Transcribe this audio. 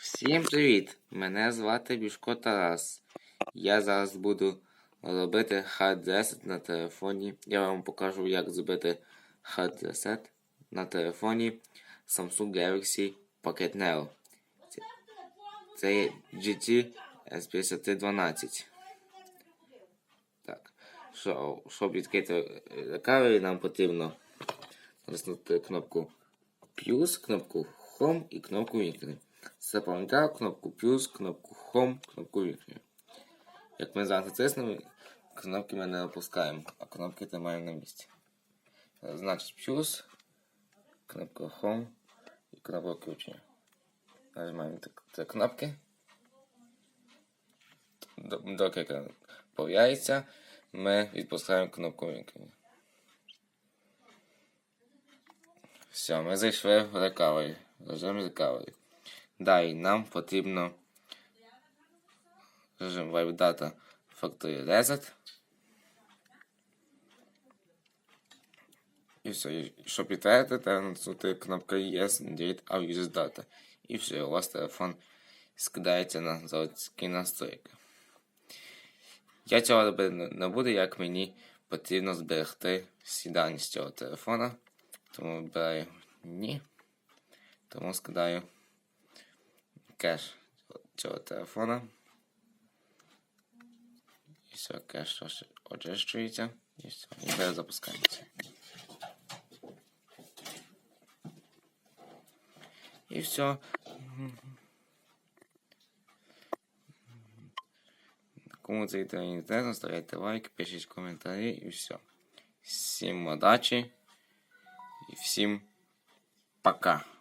Всім привіт! Мене звати Бішко Тарас. Я зараз буду робити reset на телефоні. Я вам покажу, як зробити reset на телефоні Samsung Galaxy Pocket Neo. Це, є GT S5312. Так. Що, щоб відкрити recovery, нам потрібно натиснути кнопку Plus, кнопку Home і кнопку Вікни. Запам'ятав кнопку Plus, кнопку Home, кнопку Вікни. Як ми зараз натиснемо, кнопки ми не опускаємо, а кнопки тримаємо на місці. Значить Plus, кнопка Home і кнопка включення. Нажимаємо три кнопки. Доки екран появляється, ми відпускаємо кнопку вимкнення. Все, ми зайшли в recovery. Режим recovery. Далі нам потрібно режим Web Data Factory Reset. І все, і щоб підтвердити, треба натиснути кнопку Yes, Delete All Users Data. І все, у вас телефон скидається на заводські настройки. Я цього робити не буду, як мені потрібно зберегти всі дані з цього телефона. Тому вибираю ні. Тому скидаю кеш цього телефона. І все, кеш очищується. І все, і тепер запускається. І все. Кому це відео інтересно, ставляйте лайк, пишіть коментарі і все. Всім удачі і всім пока.